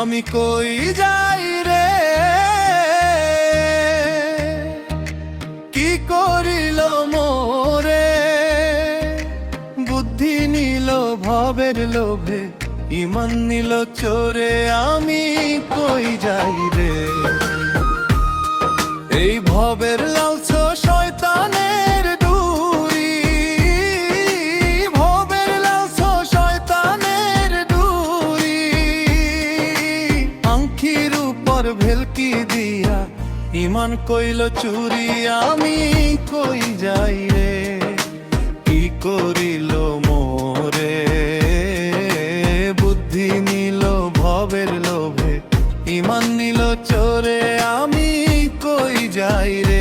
আমি কই যাই রে? কি করিল মোরে? বুদ্ধি নিল, ভবের লোভে ইমান নিল চোরে। আমি কই যাই রে? এই ভবের লালছ ভেলকি দিয়া, ইমান কইল চুরি, আমি কই যাই রে? কি করিল মোরে? বুদ্ধি নিল ভবের লোভে, ইমান নিল চোরে, আমি কই যাই রে?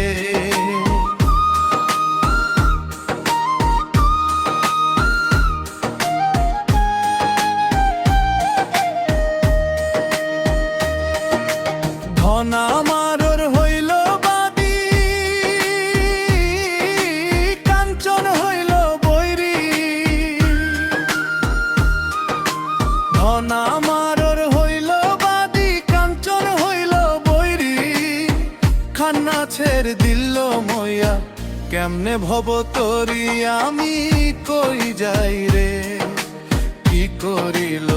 খান্না ছেড় দিল মইয়া কেমনে ভব তরি আমি কই যাই রে? কি করিল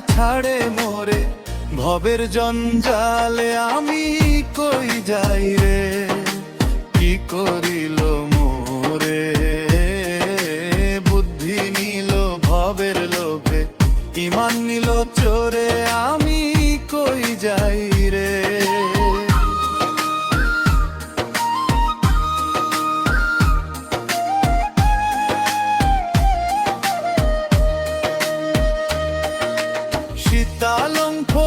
ছাড়ে মোরে, ভবের জঞ্জালে আমি কই যাই রে? কি করিল মোরে? বুদ্ধি নিল ভবের লোভে, ইমান নিল চোরে, আমি কই যাই রে?